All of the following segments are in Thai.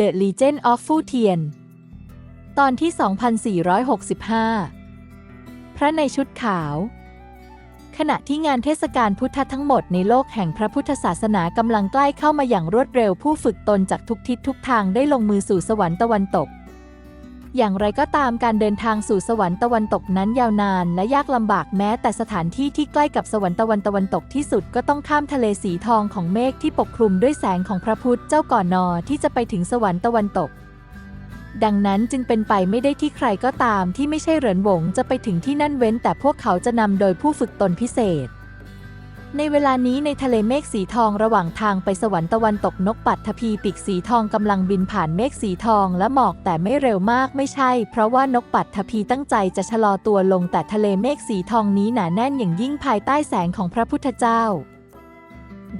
The Legend of Fu Tian ตอนที่ 2465 พระในชุดขาว ขณะที่งานเทศกาลพุทธทั้งหมดในโลกแห่งพระพุทธศาสนากำลังใกล้เข้ามาอย่างรวดเร็วผู้ฝึกตนจากทุกทิศทุกทางได้ลงมือสู่สวรรค์ตะวันตก อย่างไรก็ตามการเดินทางสู่สวรรค์ตะวันตกนั้นยาวนาน และยากลำบากแม้แต่สถานที่ที่ใกล้กับสวรรค์ตะวันตะวันตกที่สุดก็ต้องข้ามทะเลสีทองของเมฆที่ปกคลุมด้วยแสงของพระพุทธเจ้าก่อนนอที่จะไปถึงสวรรค์ตะวันตก ดังนั้นจึงเป็นไปไม่ได้ที่ใครก็ตามที่ไม่ใช่เหรินหวงจะไปถึงที่นั่นเว้นแต่พวกเขาจะนำโดยผู้ฝึกตนพิเศษ ในเวลานี้ในทะเลเมฆสีทองระหว่างทางไปสวรรค์ตะวันตกนกปัดทภีปีกสีทองกำลังบินผ่านเมฆสีทองและหมอกแต่ไม่เร็วมากไม่ใช่ เพราะว่านกปัดทภีตั้งใจจะชะลอตัวลงแต่ทะเลเมฆสีทองนี้หนาแน่นอย่างยิ่งภายใต้แสงของพระพุทธเจ้า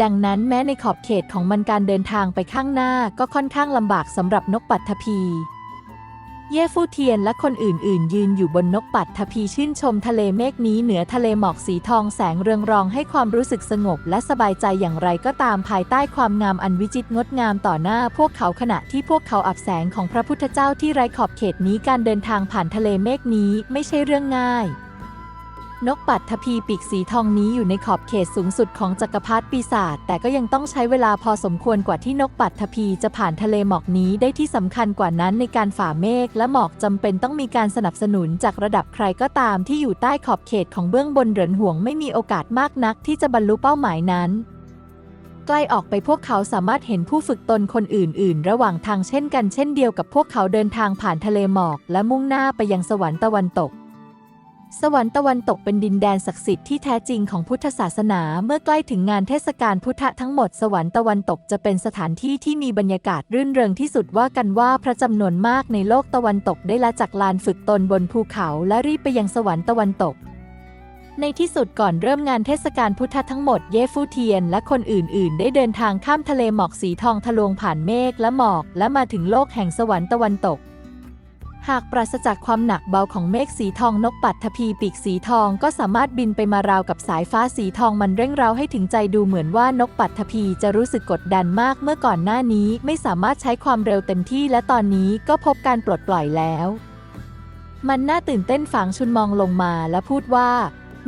ดังนั้นแม้ในขอบเขตของมันการเดินทางไปข้างหน้าก็ค่อนข้างลำบากสำหรับนกปัดทภี เย่ฟูเทียนและคนอื่นๆ ยืนอยู่บนนกปัดทภีชื่นชมทะเลเมฆนี้เหนือทะเลหมอกสีทองแสงเรืองรองให้ความรู้สึกสงบและสบายใจอย่างไรก็ตามภายใต้ความงามอันวิจิตรงดงามต่อหน้าพวกเขาขณะที่พวกเขาอับแสงของพระพุทธเจ้าที่ไร้ขอบเขตนี้การเดินทางผ่านทะเลเมฆนี้ไม่ใช่เรื่องง่าย นกปัดทภีปีกสีทองนี้อยู่ในขอบเขตสูงสุดของจักรพรรดิปีศาจแต่ก็ยังต้องใช้เวลาพอสมควรกว่าที่นกปัดทภีจะผ่านทะเลหมอกนี้ได้ที่สำคัญกว่านั้นในการฝ่าเมฆและหมอกจำเป็นต้องมีการสนับสนุนจากระดับใครก็ตามที่อยู่ใต้ขอบเขตของเบื้องบนเหรินห่วงไม่มีโอกาสมากนักที่จะบรรลุเป้าหมายนั้นใกล้ออกไปพวกเขาสามารถเห็นผู้ฝึกตนคนอื่น ๆ ระหว่างทางเช่นกันเช่นเดียวกับพวกเขาเดินทางผ่านทะเลหมอก และมุ่งหน้าไปยังสวรรค์ตะวันตก สวรรค์ตะวันตกเป็นดินแดนศักดิ์สิทธิ์ที่แท้จริงของพุทธศาสนา เมื่อใกล้ถึงงานเทศกาลพุทธทั้งหมดสวรรค์ตะวันตกจะเป็นสถานที่ที่มีบรรยากาศรื่นเริงที่สุดว่ากันว่าพระจำนวนมากในโลกตะวันตกได้ละจากลานฝึกตนบนภูเขาและรีบไปยังสวรรค์ตะวันตก ในที่สุดก่อนเริ่มงานเทศกาลพุทธทั้งหมดเยฟูเทียนและคนอื่น ๆ ได้เดินทางข้ามทะเลหมอกสีทองทะลวงผ่านเมฆและหมอก และมาถึงโลกแห่งสวรรค์ตะวันตก หากปราศจากความหนักเบาของเมฆสีทองนกปัดทภีปีกสีทองก็สามารถบินไปมาราวกับสายฟ้าสีทองมันเร่งเร้าให้ถึงใจดูเหมือนว่านกปัดทภีจะรู้สึกกดดันมากเมื่อก่อนหน้านี้ไม่สามารถใช้ความเร็วเต็มที่และตอนนี้ก็พบการปลดปล่อยแล้ว มันน่าตื่นเต้นฝางชุนมองลงมาและพูดว่า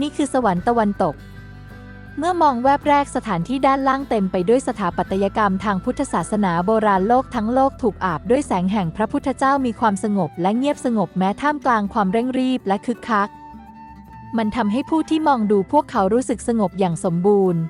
นี่คือสวรรค์ตะวันตก เมื่อมองแวบแรกสถานที่ด้านล่างเต็มไปด้วยสถาปัตยกรรมทางพุทธศาสนาโบราณโลกทั้งโลกถูกอาบด้วยแสงแห่งพระพุทธเจ้ามีความสงบและเงียบสงบแม้ท่ามกลางความเร่งรีบและคึกคัก มันทำให้ผู้ที่มองดูพวกเขารู้สึกสงบอย่างสมบูรณ์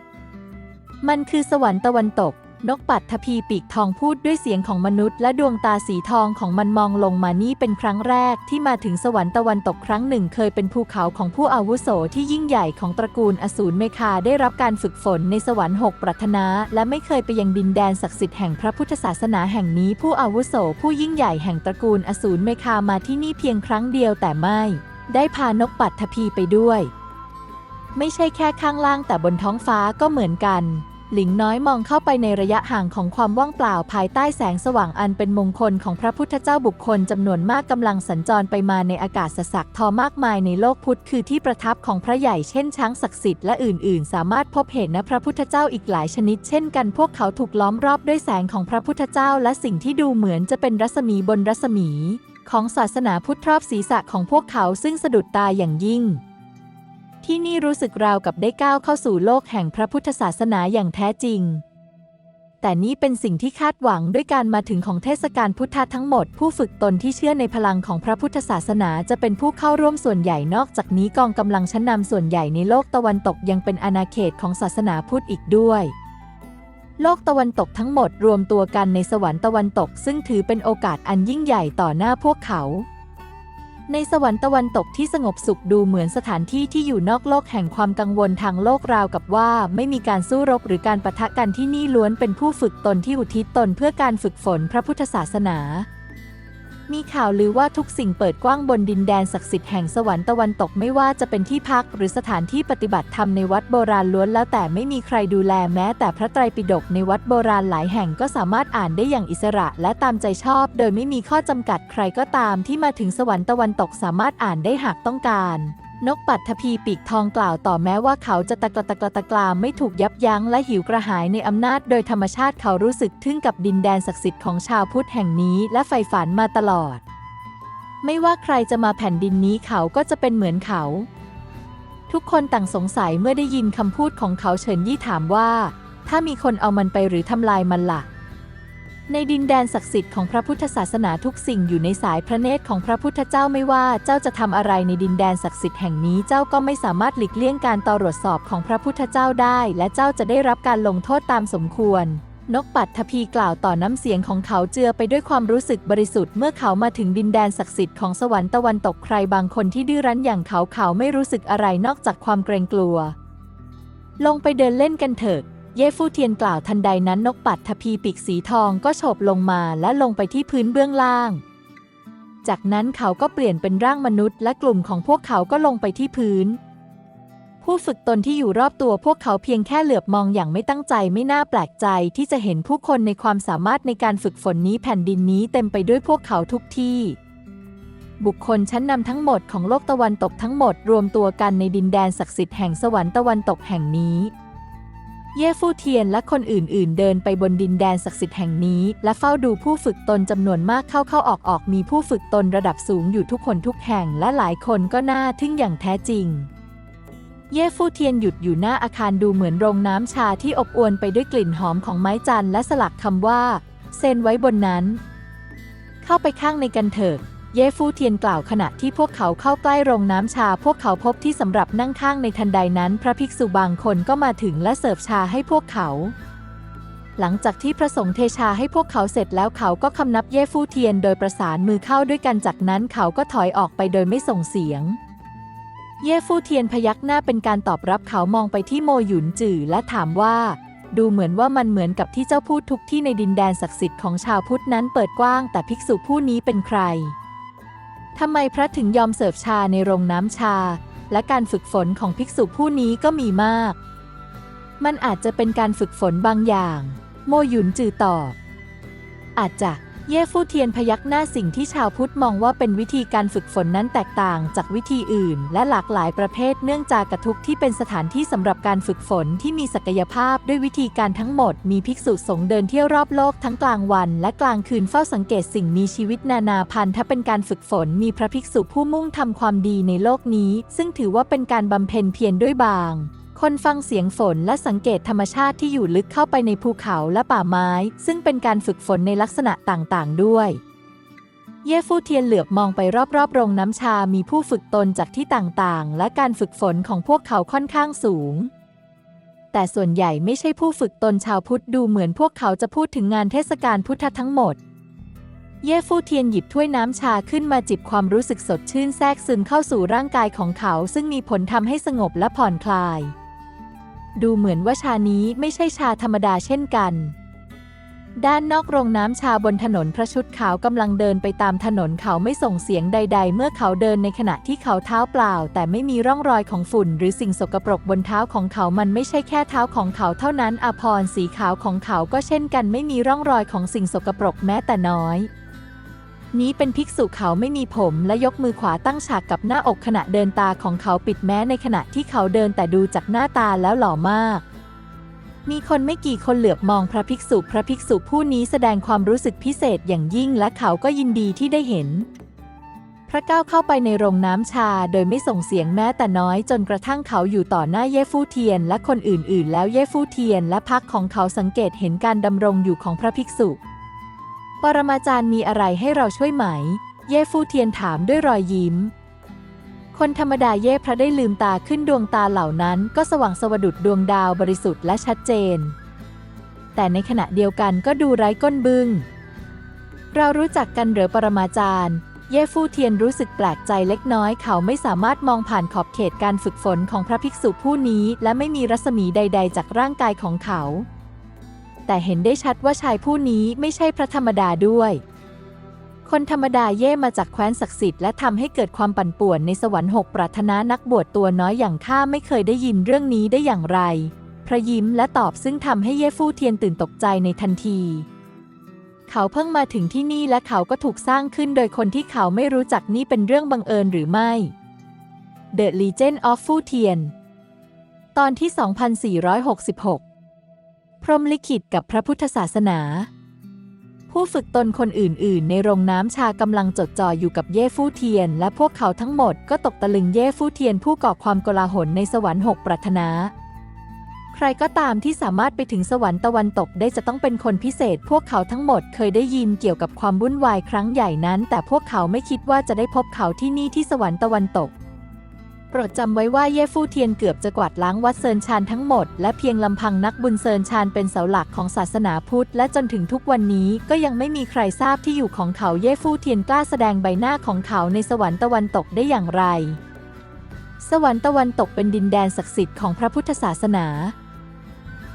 มันคือสวรรค์ตะวันตก นกปัดทภีปีกทองพูดด้วยเสียงของมนุษย์ และดวงตาสีทองของมันมองลงมานี่เป็นครั้งแรกที่มาถึงสวรรค์ตะวันตกครั้งหนึ่ง เคยเป็นภูเขาของผู้อาวุโสที่ยิ่งใหญ่ของตระกูลอสูรเมคาได้รับการฝึกฝนในสวรรค์หกปรัตนา และไม่เคยไปยังดินแดนศักดิ์สิทธิ์แห่งพระพุทธศาสนาแห่งนี้ผู้อาวุโสผู้ยิ่งใหญ่แห่งตระกูลอสูรเมคามาที่นี่เพียงครั้งเดียวแต่ไม่ ได้พานกปัดทภีไปด้วย ไม่ใช่แค่ข้างล่างแต่บนท้องฟ้าก็เหมือนกัน หลิงน้อยมองเข้าไปในระยะห่างของความว่างเปล่าภายใต้แสงสว่างอันเป็นมงคลของพระพุทธเจ้าบุคคลจำนวนมากกำลังสัญจรไปมาในอากาศสสักทอมากมายในโลกพุทธคือที่ประทับของพระใหญ่เช่นช้างศักดิ์สิทธิ์และอื่นๆ สามารถพบเห็นนะพระพุทธเจ้าอีกหลายชนิด เช่นกันพวกเขาถูกล้อมรอบด้วยแสงของพระพุทธเจ้า และสิ่งที่ดูเหมือนจะเป็นรัศมีบนรัศมี ของศาสนาพุทธรอบศีรษะของพวกเขาซึ่งสะดุดตาอย่างยิ่ง ที่นี่รู้สึกราวกับได้ก้าวเข้าสู่โลกแห่งพระพุทธศาสนาอย่างแท้จริง แต่นี่เป็นสิ่งที่คาดหวังด้วยการมาถึงของเทศกาลพุทธะทั้งหมด ผู้ฝึกตนที่เชื่อในพลังของพระพุทธศาสนาจะเป็นผู้เข้าร่วมส่วนใหญ่นอกจากนี้กองกำลังชั้นนำส่วนใหญ่ในโลกตะวันตกยังเป็นอาณาเขตของศาสนาพุทธอีกด้วยโลกตะวันตกทั้งหมดรวมตัวกันในสวรรค์ตะวันตก ซึ่งถือเป็นโอกาสอันยิ่งใหญ่ต่อหน้าพวกเขา ในสวรรค์ตะวันตกที่สงบสุขดูเหมือนสถานที่ที่อยู่นอกโลกแห่งความกังวลทางโลกราวกับว่าไม่มีการสู้รบหรือการปะทะกันที่นี่ล้วนเป็นผู้ฝึกตนที่อุทิศตนเพื่อการฝึกฝนพระพุทธศาสนา มีข่าวลือว่าทุกสิ่งเปิดกว้างบนดินแดนศักดิ์สิทธิ์แห่งสวรรค์ตะวันตกไม่ว่าจะเป็นที่พักหรือสถานที่ปฏิบัติธรรมในวัดโบราณล้วนแล้วแต่ไม่มีใครดูแลแม้แต่พระไตรปิฎกในวัดโบราณหลายแห่งก็สามารถอ่านได้อย่างอิสระและตามใจชอบ โดยไม่มีข้อจำกัดใครก็ตามที่มาถึงสวรรค์ตะวันตกสามารถอ่านได้หากต้องการ นกปัดทพีปีกทองกล่าวต่อแม้ว่าเขาจะตะกละตะกละตะกลามไม่ถูกยับยั้งและหิวกระหายในอำนาจโดยธรรมชาติเขารู้สึกทึ่งกับดินแดนศักดิ์สิทธิ์ของชาวพุทธแห่งนี้และใฝ่ฝันมาตลอด ไม่ว่าใครจะมาแผ่นดินนี้เขาก็จะเป็นเหมือนเขา ทุกคนต่างสงสัยเมื่อได้ยินคำพูดของเขาเฉินยี่ถามว่า ถ้ามีคนเอามันไปหรือทำลายมันล่ะ ในดินแดนศักดิ์สิทธิ์ของพระพุทธศาสนาทุกสิ่งอยู่ในสายพระเนตรของพระพุทธเจ้าไม่ว่าเจ้าจะทำอะไรในดินแดนศักดิ์สิทธิ์แห่งนี้เจ้าก็ไม่สามารถหลีกเลี่ยงการตรวจสอบของพระพุทธเจ้าได้ และเจ้าจะได้รับการลงโทษตามสมควร นกปัดทพีกล่าวต่อน้ำเสียงของเขาเจือไปด้วยความรู้สึกบริสุทธิ์เมื่อเขามาถึงดินแดนศักดิ์สิทธิ์ของสวรรค์ตะวันตกใครบางคนที่ดื้อรั้นอย่างเขาเขาไม่รู้สึกอะไรนอกจากความเกรงกลัว ลงไปเดินเล่นกันเถิด เย่ฟู่เทียนกล่าวทันใดนั้นนกปัดทพีปีกสีทองก็โฉบลงมาและลงไปที่พื้นเบื้องล่าง จากนั้นเขาก็เปลี่ยนเป็นร่างมนุษย์และกลุ่มของพวกเขาก็ลงไปที่พื้น ผู้ฝึกตนที่อยู่รอบตัวพวกเขาเพียงแค่เหลือบมองอย่างไม่ตั้งใจไม่น่าแปลกใจที่จะเห็นผู้คนในความสามารถในการฝึกฝนนี้แผ่นดินนี้เต็มไปด้วยพวกเขาทุกที่บุคคลชั้นนำทั้งหมดของโลกตะวันตกทั้งหมดรวมตัวกันในดินแดนศักดิ์สิทธิ์แห่งสวรรค์ตะวันตกแห่งนี้ เย่ฟู่เทียนและคนอื่นๆ เดินไปบนดินแดนศักดิ์สิทธิ์แห่งนี้ และเฝ้าดูผู้ฝึกตนจำนวนมากเข้าเข้าออกออกมีผู้ฝึกตนระดับสูงอยู่ทุกคนทุกแห่ง และหลายคนก็น่าทึ่งอย่างแท้จริง เย่ฟู่เทียนหยุดอยู่หน้าอาคารดูเหมือนโรงน้ำชาที่อบอวลไปด้วยกลิ่นหอมของไม้จันทร์และสลักคำว่า เซนไว้บนนั้น เข้าไปข้างในกันเถิด เย่ฟู่เทียนกล่าวขณะที่พวกเขาเข้าใกล้โรงน้ำชา พวกเขาพบที่สำหรับนั่งข้างในทันใดนั้น พระภิกษุบางคนก็มาถึงและเสิร์ฟชาให้พวกเขา หลังจากที่พระสงฆ์เทชาให้พวกเขาเสร็จแล้วเขาก็คำนับเย่ฟู่เทียนโดยประสานมือเข้าด้วยกันจากนั้นเขาก็ถอยออกไปโดยไม่ส่งเสียง เย่ฟู่เทียนพยักหน้าเป็นการตอบรับเขามองไปที่โมหยุนจื่อและถามว่าดูเหมือนว่ามันเหมือนกับที่เจ้าพูดทุกที่ในดินแดนศักดิ์สิทธิ์ของชาวพุทธนั้นเปิดกว้าง แต่ภิกษุผู้นี้เป็นใคร ทำไมพระถึงยอมเสิร์ฟชาในโรงน้ำชา และการฝึกฝนของภิกษุผู้นี้ก็มีมาก มันอาจจะเป็นการฝึกฝนบางอย่าง โมหยุนจือตอบ อาจจะ เย่ฟู่เทียนพยักหน้าสิ่งที่ชาวพุทธมองว่าเป็นวิธีการฝึกฝนนั้นแตกต่างจากวิธีอื่น และหลากหลายประเภทเนื่องจากกระทุกที่เป็นสถานที่สำหรับการฝึกฝนที่มีศักยภาพด้วยวิธีการทั้งหมด มีภิกษุสงฆ์เดินเที่ยวรอบโลกทั้งกลางวัน และกลางคืนเฝ้าสังเกตสิ่งมีชีวิตนานาพันธุ์ถ้าเป็นการฝึกฝนมีพระภิกษุผู้มุ่งทำความดีในโลกนี้ ซึ่งถือว่าเป็นการบำเพ็ญเพียรด้วยบาง คนฟังเสียงฝนและสังเกตธรรมชาติที่อยู่ลึกเข้าไปในภูเขาและป่าไม้ ซึ่งเป็นการฝึกฝนในลักษณะต่างๆ ด้วย เย่ฟู่เทียนเหลือบมองไปรอบๆ โรงน้ำชา มีผู้ฝึกตนจากที่ต่างๆ และการฝึกฝนของพวกเขาค่อนข้างสูง แต่ส่วนใหญ่ไม่ใช่ผู้ฝึกตนชาวพุทธดูเหมือนพวกเขาจะพูดถึงงานเทศกาลพุทธทั้งหมดเย่ฟู่เทียนหยิบถ้วยน้ำชาขึ้นมาจิบความรู้สึกสดชื่นแทรกซึมเข้าสู่ร่างกายของเขา ซึ่งมีผลทำให้สงบและผ่อนคลาย ดูเหมือนว่าชานี้ไม่ใช่ชาธรรมดาเช่นกัน ด้านนอกโรงน้ำชาบนถนนพระชุดขาวกำลังเดินไปตามถนนเขาไม่ส่งเสียงใด ๆ เมื่อเขาเดินในขณะที่เขาเท้าเปล่า แต่ไม่มีร่องรอยของฝุ่น หรือสิ่งสกปรกบนเท้าของเขามันไม่ใช่แค่เท้าของเขาเท่านั้นอภรณ์สีขาวของเขาก็เช่นกันไม่มีร่องรอยของสิ่งสกปรกแม้แต่น้อย นี้เป็นภิกษุเขาไม่มีผมและยกมือขวาตั้งฉากกับหน้าอกขณะเดินตาของเขาปิดแม้ในขณะที่เขาเดินแต่ดูจากหน้าตาแล้วหล่อมาก มีคนไม่กี่คนเหลือบมองพระภิกษุ พระภิกษุผู้นี้แสดงความรู้สึกพิเศษอย่างยิ่งและเขาก็ยินดีที่ได้เห็น พระก้าวเข้าไปในโรงน้ำชาโดยไม่ส่งเสียงแม้แต่น้อยจนกระทั่งเขาอยู่ต่อหน้าเย่ฟู่เทียน และคนอื่นๆ แล้วเย่ฟู่เทียน และพักของเขาสังเกตเห็นการดำรงอยู่ของพระภิกษุ ปรมาจารย์มีอะไรให้เราช่วยไหม เย่ฟู่เทียนถามด้วยรอยยิ้ม คนธรรมดาเย่พระได้ลืมตาขึ้นดวงตาเหล่านั้น ก็สว่างสวดุดดวงดาวบริสุทธิ์และชัดเจน แต่ในขณะเดียวกันก็ดูไร้ก้นบึง้ง เรารู้จักกันเหรือปรมาจารย์ เย่ฟู่เทียนรู้สึกแปลกใจเล็กน้อย เขาไม่สามารถมองผ่านขอบเขตการฝึกฝนของพระภิกษุผู้นี้ และไม่มีรัศมีใด ๆ จากร่างกายของเขา แต่เห็นได้ชัดว่าชายผู้นี้ไม่ใช่พระธรรมดาด้วย คนธรรมดาเย่มาจากแคว้นศักดิ์สิทธิ์และทำให้เกิดความปั่นป่วนในสวรรค์หกปรารถนานักบวชตัวน้อยอย่างข้าไม่เคยได้ยินเรื่องนี้ได้อย่างไร พระยิ้มและตอบซึ่งทำให้เย่ฟู่เทียนตื่นตกใจในทันทีเขาเพิ่งมาถึงที่นี่และเขาก็ถูกสร้างขึ้นโดยคนที่เขาไม่รู้จักนี่เป็นเรื่องบังเอิญหรือไม่ The Legend of Fu Tian ตอนที่ 2466 พรมลิขิตกับพระพุทธศาสนา ผู้ฝึกตนคนอื่น ๆ ในโรงน้ำชากำลังจดจ่ออยู่กับเย่ฟู่เทียน และพวกเขาทั้งหมดก็ตกตะลึงเย่ฟู่เทียนผู้ก่อความโกลาหลในสวรรค์หกปรารถนาใครก็ตามที่สามารถไปถึงสวรรค์ตะวันตกได้จะต้องเป็นคนพิเศษ พวกเขาทั้งหมดเคยได้ยินเกี่ยวกับความวุ่นวายครั้งใหญ่นั้น แต่พวกเขาไม่คิดว่าจะได้พบเขาที่นี่ที่สวรรค์ตะวันตก รดจำไว้ว่าเย่ฟู่เทียนเกือบจะกวาดล้างวัดเซินชานทั้งหมด และเพียงลำพังนักบุญเซินชานเป็นเสาหลักของศาสนาพุทธ และจนถึงทุกวันนี้ก็ยังไม่มีใครทราบที่อยู่ของเขาเย่ฟู่เทียนกล้าแสดงใบหน้าของเขาในสวรรค์ตะวันตกได้อย่างไร สวรรค์ตะวันตกเป็นดินแดนศักดิ์สิทธิ์ของพระพุทธศาสนา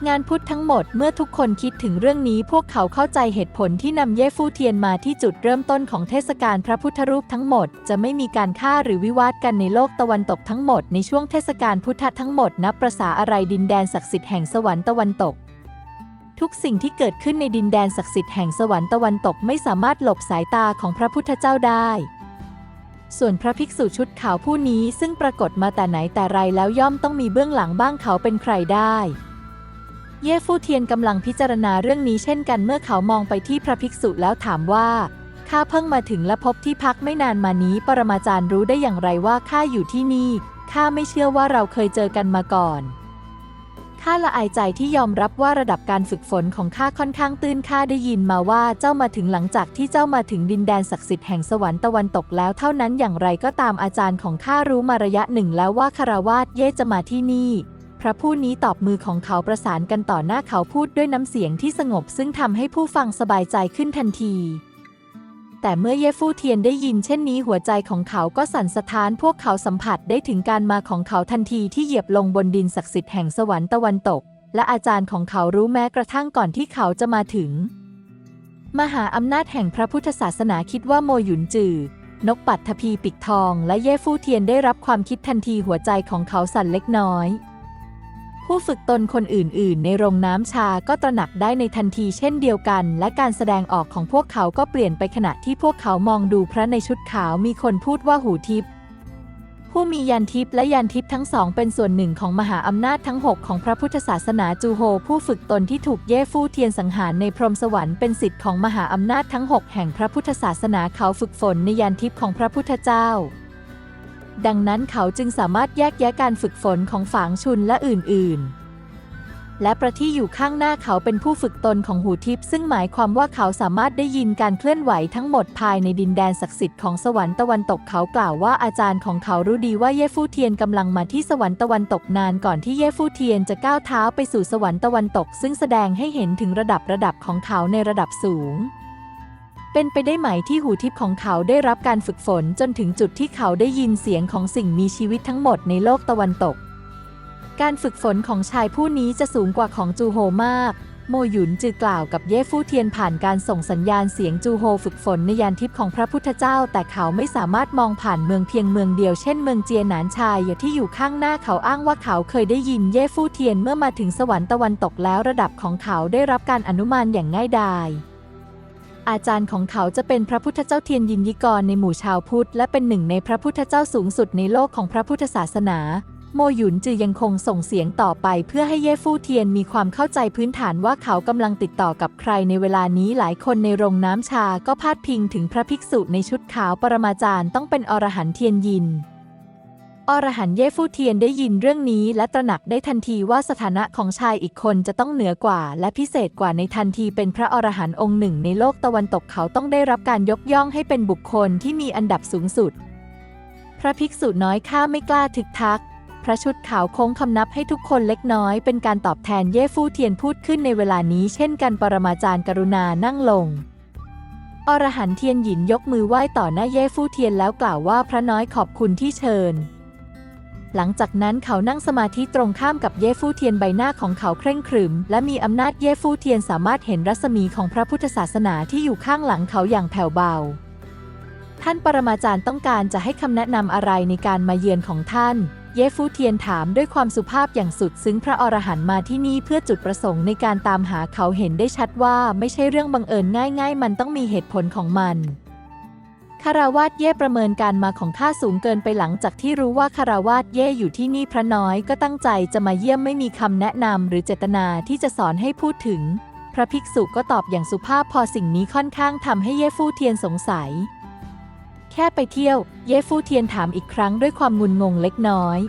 งานพุทธทั้งหมดเมื่อทุกคนคิดถึงเรื่องนี้พวกเขาเข้าใจเหตุผลที่นำเย่ฟู่เทียนมาที่จุดเริ่มต้นของเทศกาลพระพุทธรูปทั้งหมด จะไม่มีการฆ่าหรือวิวาทกันในโลกตะวันตกทั้งหมดในช่วงเทศกาลพุทธทั้งหมดนับประษาอะไรดินแดนศักดิ์สิทธิ์แห่งสวรรค์ตะวันตก ทุกสิ่งที่เกิดขึ้นในดินแดนศักดิ์สิทธิ์แห่งสวรรค์ตะวันตกไม่สามารถหลบสายตาของพระพุทธเจ้าได้ส่วนพระภิกษุชุดขาวผู้นี้ซึ่งปรากฏมาแต่ไหนแต่ไรแล้วย่อมต้องมีเบื้องหลังบ้างเขาเป็นใครได้ เย่ฟู่เทียนกำลังพิจารณาเรื่องนี้เช่นกันเมื่อเขามองไปที่พระภิกษุแล้วถามว่าข้าเพิ่งมาถึงและพบที่พักไม่นานมานี้ ปรมาจารย์รู้ได้อย่างไรว่าข้าอยู่ที่นี่ข้าไม่เชื่อว่าเราเคยเจอกันมาก่อนข้าละอายใจที่ยอมรับว่าระดับการฝึกฝนของข้าค่อนข้างตื้นข้าได้ยินมาว่าเจ้ามาถึงหลังจากที่เจ้ามาถึงดินแดนศักดิ์สิทธิ์แห่งสวรรค์ตะวันตกแล้วเท่านั้นอย่างไรก็ตามอาจารย์ของข้ารู้มาระยะหนึ่งแล้วว่าคารวาสเย่จะมาที่นี่ พระผู้นี้ตอบมือของเขาประสานกันต่อหน้าเขาพูดด้วยน้ำเสียงที่สงบซึ่งทำให้ผู้ฟังสบายใจขึ้นทันที แต่เมื่อเยฟู่เทียนได้ยินเช่นนี้หัวใจของเขาก็สั่นสะท้านพวกเขาสัมผัสได้ถึงการมาของเขาทันทีที่เหยียบลงบนดินศักดิ์สิทธิ์แห่งสวรรค์ตะวันตก และอาจารย์ของเขารู้แม้กระทั่งก่อนที่เขาจะมาถึง มหาอำนาจแห่งพระพุทธศาสนาคิดว่าโมหยุนจือนกปัตทภีปิกทอง และเย่ฟู่เทียนได้รับความคิดทันทีหัวใจของเขาสั่นเล็กน้อย ผู้ฝึกตนคนอื่นๆ ในโรงน้ำชาก็ตระหนักได้ในทันทีเช่นเดียวกัน และการแสดงออกของพวกเขาก็เปลี่ยนไปขณะที่พวกเขามองดูพระในชุดขาวมีคนพูดว่าหูทิพย์ผู้มียันทิพย์และยันทิพย์ทั้งสองเป็นส่วนหนึ่งของมหาอำนาจทั้ง 6 ของพระพุทธศาสนาจูโฮ ผู้ฝึกตนที่ถูกเย่ฟู่เทียนสังหารในพรหมสวรรค์เป็นสิทธิ์ของมหาอำนาจทั้ง 6 แห่งพระพุทธศาสนาเขาฝึกฝนในยันทิพย์ของพระพุทธเจ้า ดังนั้นเขาจึงสามารถแยกแยะการฝึกฝนของฝางชุนและอื่นๆ และประที่อยู่ข้างหน้าเขาเป็นผู้ฝึกตนของหูทิพย์ซึ่งหมายความว่าเขาสามารถได้ยินการเคลื่อนไหวทั้งหมดภายในดินแดนศักดิ์สิทธิ์ของสวรรค์ตะวันตกเขากล่าวว่าอาจารย์ของเขารู้ดีว่าเย่ฟู่เทียนกำลังมาที่สวรรค์ตะวันตกนานก่อนที่เย่ฟู่เทียนจะก้าวเท้าไปสู่สวรรค์ตะวันตก ซึ่งแสดงให้เห็นถึงระดับระดับของเขาในระดับสูง เป็นไปได้ไหมที่หูทิพย์ของเขาได้รับการฝึกฝนจนถึงจุดที่เขาได้ยินเสียงของสิ่งมีชีวิตทั้งหมดในโลกตะวันตก การฝึกฝนของชายผู้นี้จะสูงกว่าของจูโฮมาก โมหยุนจือกล่าวกับเย่ฟู่เทียนผ่านการส่งสัญญาณเสียงจูโฮฝึกฝนในยานทิพย์ของพระพุทธเจ้า แต่เขาไม่สามารถมองผ่านเมืองเพียงเมืองเดียวเช่นเมืองเจียหนานชายที่อยู่ข้างหน้าเขาอ้างว่าเขาเคยได้ยินเย่ฟู่เทียนเมื่อมาถึงสวรรค์ตะวันตกแล้วระดับของเขาได้รับการอนุมานอย่างง่ายดาย อาจารย์ของเขาจะเป็นพระพุทธเจ้าเทียนยินยิกรในหมู่ชาวพุทธ และเป็นหนึ่งในพระพุทธเจ้าสูงสุดในโลกของพระพุทธศาสนา โมหยุนจือยังคงส่งเสียงต่อไปเพื่อให้เย่ฟู่เทียนมีความเข้าใจพื้นฐานว่าเขากำลังติดต่อกับใครในเวลานี้หลายคนในโรงน้ำชาก็พาดพิงถึงพระภิกษุในชุดขาวปรมาจารย์ต้องเป็นอรหันต์เทียนยิน อรหันเย่ฟู่เทียนได้ยินเรื่องนี้ และตระหนักได้ทันทีว่าสถานะของชายอีกคนจะต้องเหนือกว่า และพิเศษกว่าในทันทีเป็นพระอรหันต์องค์หนึ่งในโลกตะวันตกเขาต้องได้รับการยกย่องให้เป็นบุคคลที่มีอันดับสูงสุด พระภิกษุน้อยข้าไม่กล้าทึกทัก พระชุดขาวโค้งคำนับให้ทุกคนเล็กน้อย เป็นการตอบแทนเย่ฟู่เทียนพูดขึ้นในเวลานี้ เช่นกันปรมาจารย์กรุณานั่งลงอรหันเทียนหยินยกมือไหว้ต่อหน้าเย่ฟู่เทียนแล้วกล่าวว่าพระน้อยขอบคุณที่เชิญ หลังจากนั้นเขานั่งสมาธิตรงข้ามกับเย่ฟู่เทียนใบหน้าของเขาเคร่งครึม และมีอำนาจเย่ฟู่เทียนสามารถเห็นรัศมีของพระพุทธศาสนาที่อยู่ข้างหลังเขาอย่างแผ่วเบา ท่านปรมาจารย์ต้องการจะให้คำแนะนำอะไรในการมาเยือนของท่าน เย่ฟู่เทียนถามด้วยความสุภาพอย่างสุด ซึ้งพระอรหันต์มาที่นี่เพื่อจุดประสงค์ในการตามหาเขาเห็นได้ชัดว่าไม่ใช่เรื่องบังเอิญง่าย ๆ มันต้องมีเหตุผลของมัน คาราวาสเย่ประเมินการมาของข้าสูงเกินไปหลังจากที่รู้ว่าคาราวาสเย่อยู่ที่นี่พระน้อยก็ตั้งใจจะมาเยี่ยมไม่มีคำแนะนำหรือเจตนาที่จะสอนให้พูดถึง พระภิกษุก็ตอบอย่างสุภาพพอสิ่งนี้ค่อนข้างทำให้เย่ฟู่เทียนสงสัย แค่ไปเที่ยว เย่ฟู่เทียนถามอีกครั้งด้วยความงุนงงเล็กน้อย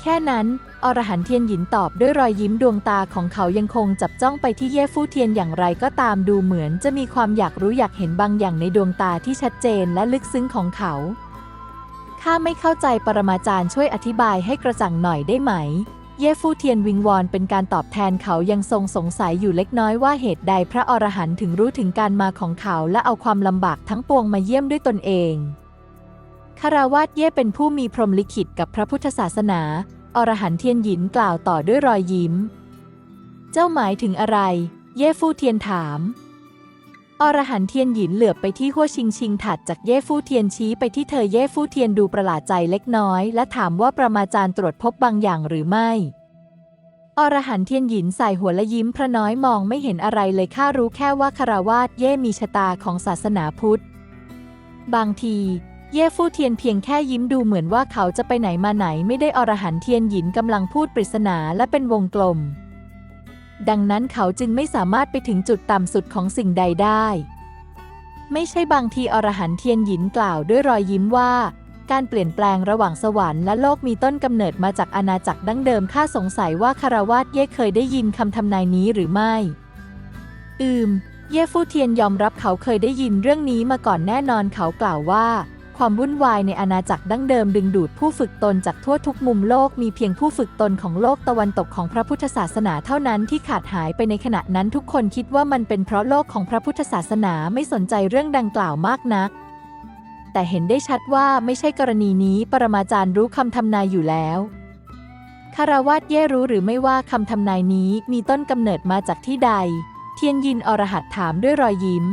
แค่นั้น อรหันเทียนหยินตอบด้วยรอยยิ้มดวงตาของเขายังคงจับจ้องไปที่เย่ฟู่เทียนอย่างไรก็ตามดูเหมือนจะมีความอยากรู้อยากเห็นบางอย่างในดวงตาที่ชัดเจนและลึกซึ้งของเขา ข้าไม่เข้าใจปรมาจารย์ช่วยอธิบายให้กระจ่างหน่อยได้ไหม เย่ฟู่เทียนวิงวอนเป็นการตอบแทนเขายังทรงสงสัยอยู่เล็กน้อยว่าเหตุใดพระอรหันต์ถึงรู้ถึงการมาของเขาและเอาความลำบากทั้งปวงมาเยี่ยมด้วยตนเองคาราวาสเย่เป็นผู้มีพรหมลิขิตกับพระพุทธศาสนา อรหันเทียนหยินกล่าวต่อด้วยรอยยิ้ม เจ้าหมายถึงอะไร เย่ฟู่เทียนถาม อรหันเทียนหยินเหลือบไปที่หัวชิงชิงถัดจากเย่ฟู่เทียนชี้ไปที่เธอเย่ฟู่เทียนดูประหลาดใจเล็กน้อย และถามว่าประมาจารย์ตรวจพบบางอย่างหรือไม่ อรหันเทียนหยินใส่หัวและยิ้มพระน้อยมองไม่เห็นอะไรเลยข้ารู้แค่ว่าคารวาสเย่มีชะตาของศาสนาพุทธ บางที เย่ฟู่เทียนเพียงแค่ยิ้มดูเหมือนว่าเขาจะไปไหนมาไหนไม่ได้อรหันเทียนหยินกำลังพูดปริศนาและเป็นวงกลม ดังนั้นเขาจึงไม่สามารถไปถึงจุดต่ำสุดของสิ่งใดได้ ไม่ใช่บางทีอรหันเทียนหยินกล่าวด้วยรอยยิ้มว่า การเปลี่ยนแปลงระหว่างสวรรค์และโลกมีต้นกำเนิดมาจากอาณาจักรดั้งเดิมข้าสงสัยว่าคารวาสเย่เคยได้ยินคำทำนายนี้หรือไม่ อืม เย่ฟู่เทียนยอมรับเขาเคยได้ยินเรื่องนี้มาก่อนแน่นอนเขากล่าวว่า ความวุ่นวายในอาณาจักรดั้งเดิมดึงดูดผู้ฝึกตนจากทั่วทุกมุมโลกมีเพียงผู้ฝึกตนของโลกตะวันตกของพระพุทธศาสนาเท่านั้นที่ขาดหายไปในขณะนั้นทุกคนคิดว่ามันเป็นเพราะโลกของพระพุทธศาสนาไม่สนใจเรื่องดังกล่าวมากนัก แต่เห็นได้ชัดว่าไม่ใช่กรณีนี้ปรมาจารย์รู้คำทำนายอยู่แล้วคารวาสเย่รู้หรือไม่ว่าคำทำนายนี้มีต้นกำเนิดมาจากที่ใด เทียนยินอรหัตถามด้วยรอยยิ้ม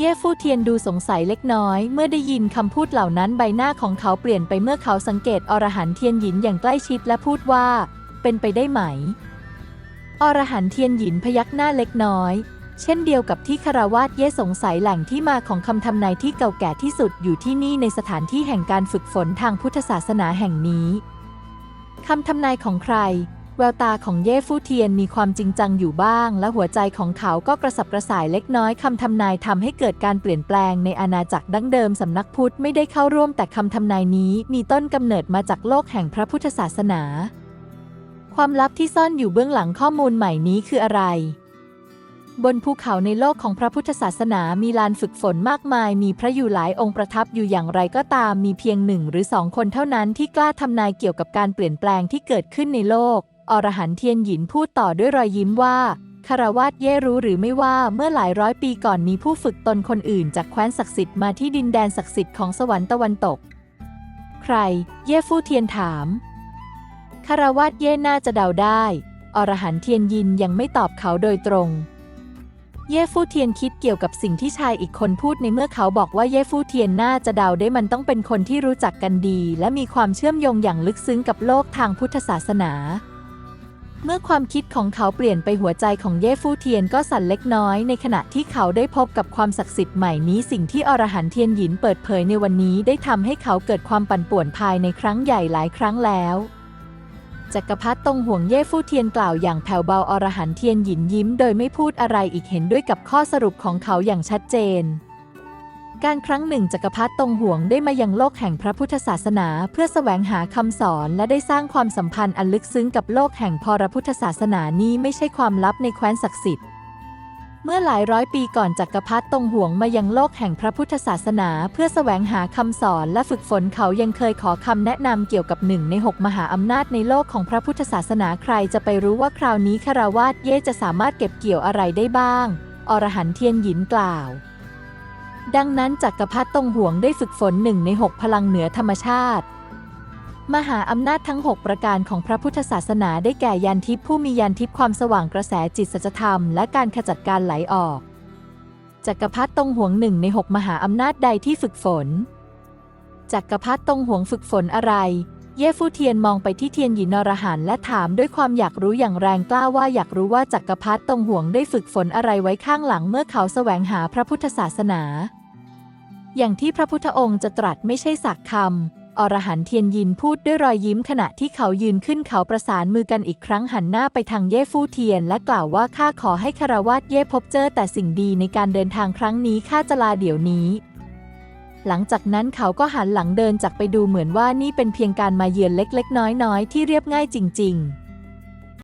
เย่ฟู่เทียนดูสงสัยเล็กน้อย เมื่อได้ยินคำพูดเหล่านั้นใบหน้าของเขาเปลี่ยนไปเมื่อเขาสังเกตอรหันเทียนหยินอย่างใกล้ชิดและพูดว่า เป็นไปได้ไหม อรหันเทียนหยินพยักหน้าเล็กน้อย เช่นเดียวกับที่คาราวาสเย่สงสัยแหล่งที่มาของคำทำนายที่เก่าแก่ที่สุดอยู่ที่นี่ในสถานที่แห่งการฝึกฝนทางพุทธศาสนาแห่งนี้คำทำนายของใคร แววตาของเย่ฟู่เทียนมีความจริงจังอยู่บ้าง และหัวใจของเขาก็กระสับกระส่ายเล็กน้อยคำทำนายทำให้เกิดการเปลี่ยนแปลงในอาณาจักรดั้งเดิมสำนักพุทธไม่ได้เข้าร่วมแต่คำทำนายนี้มีต้นกำเนิดมาจากโลกแห่งพระพุทธศาสนา ความลับที่ซ่อนอยู่เบื้องหลังข้อมูลใหม่นี้คืออะไรบนภูเขาในโลกของพระพุทธศาสนามีลานฝึกฝนมากมาย มีพระอยู่หลายองค์ประทับอยู่อย่างไรก็ตาม มีเพียงหนึ่งหรือสองคนเท่านั้นที่กล้าทำนายเกี่ยวกับการเปลี่ยนแปลงที่เกิดขึ้นในโลก อรหันเทียนหยินพูดต่อด้วยรอยยิ้มว่าคารวาสเย่รู้หรือไม่ว่าเมื่อหลายร้อยปีก่อนมีผู้ฝึกตนคนอื่นจากแคว้นศักดิ์สิทธิ์มาที่ดินแดนศักดิ์สิทธิ์ของสวรรค์ตะวันตก ใคร เย่ฟู่เทียนถามคารวาสเย่น่าจะเดาได้ อรหันเทียนยินยังไม่ตอบเขาโดยตรง เย่ฟู่เทียนคิดเกี่ยวกับสิ่งที่ชายอีกคนพูดในเมื่อเขาบอกว่าเย่ฟู่เทียนน่าจะเดาได้มันต้องเป็นคนที่รู้จักกันดี และมีความเชื่อมโยงอย่างลึกซึ้งกับโลกทางพุทธศาสนา เมื่อความคิดของเขาเปลี่ยนไปหัวใจของเย่ฟู่เทียนก็สั่นเล็กน้อยในขณะที่เขาได้พบกับความศักดิ์สิทธิ์ใหม่นี้สิ่งที่อรหันต์เทียนหยินเปิดเผยในวันนี้ได้ทำให้เขาเกิดความปั่นป่วนภายในครั้งใหญ่หลายครั้งแล้วจักรพรรดิตงห่วงเย่ฟู่เทียนกล่าวอย่างแผ่วเบาอรหันต์เทียนหยินยิ้มโดยไม่พูดอะไรอีกเห็นด้วยกับข้อสรุปของเขาอย่างชัดเจน การครั้งหนึ่งจักรพรรดิตงห่วงได้มายังโลกแห่งพระพุทธศาสนา เพื่อแสวงหาคำสอนและได้สร้างความสัมพันธ์อันลึกซึ้งกับโลกแห่งพรพุทธศาสนานี้ไม่ใช่ความลับในแคว้นศักดิ์สิทธิ์เมื่อหลายร้อยปีก่อนจักรพรรดิตงห่วงมายังโลกแห่งพระพุทธศาสนา เพื่อแสวงหาคำสอนและฝึกฝนเขายังเคยขอคำแนะนำเกี่ยวกับหนึ่งในหกมหาอำนาจในโลกของพระพุทธศาสนาใครจะไปรู้ว่าคราวนี้คาราวาสเย่จะสามารถเก็บเกี่ยวอะไรได้บ้าง อรหันเทียนหยินกล่าว ดังนั้นจักรพรรดิตงห่วงได้ฝึกฝนหนึ่งในหกพลังเหนือธรรมชาติ มหาอำนาจทั้ง 6 ประการของพระพุทธศาสนาได้แก่ยานทิพย์ผู้มียานทิพย์ความสว่างกระแสจิตสัจธรรม และการขจัดการไหลออกจักรพรรดิตงหวงหนึ่งในหกมหาอำนาจใดที่ฝึกฝนจักรพรรดิตงหวงฝึกฝนอะไร เย่ฟู่เทียนมองไปที่เทียนหยินอรหันและถามด้วยความอยากรู้อย่างแรงกล้าว่าอยากรู้ว่าจักรพรรดิตงหวงได้ฝึกฝนอะไรไว้ข้างหลังเมื่อเขาแสวงหาพระพุทธศาสนา อย่างที่พระพุทธองค์จะตรัสไม่ใช่สักคำอรหันต์เทียนยินพูดด้วยรอยยิ้มขณะที่เขายืนขึ้นเขาประสานมือกันอีกครั้งหันหน้าไปทางเย่ฟู่เทียน และกล่าวว่าข้าขอให้คารวาสเย่พบเจอแต่สิ่งดีในการเดินทางครั้งนี้ข้าจะลาเดี๋ยวนี้หลังจากนั้นเขาก็หันหลังเดินจากไปดูเหมือนว่านี่เป็นเพียงการมาเยือนเล็กๆ น้อยๆ ที่เรียบง่ายจริง ๆ